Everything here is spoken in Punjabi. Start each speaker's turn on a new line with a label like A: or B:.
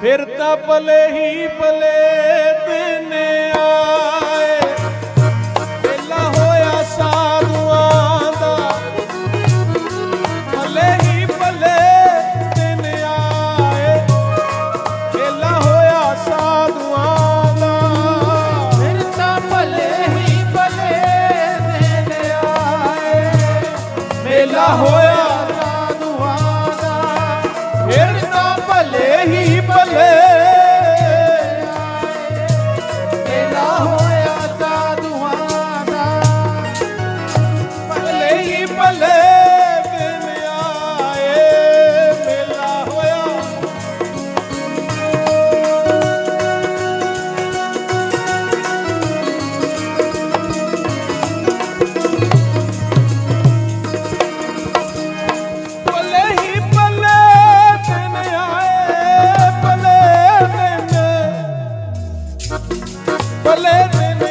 A: ਫਿਰ ਤਾਂ ਭਲੇ ਹੀ ਭਲੇ ਦਿਨ ਆਏ। ਵੇਲਾ ਹੋਇਆ ਸਾਧੂਆਂ ਦਾ। ਭਲੇ ਹੀ ਭਲੇ ਦਿਨ ਆਏ। ਵੇਲਾ ਹੋਇਆ ਸਾਧੂਆਂ ਦਾ।
B: ਫਿਰ ਤਾਂ ਭਲੇ ਹੀ ਭਲੇ ਦਿਨ ਆਏ। ਵੇਲਾ ਹੋਇਆ
A: ਭਲੇ ਦਿਨ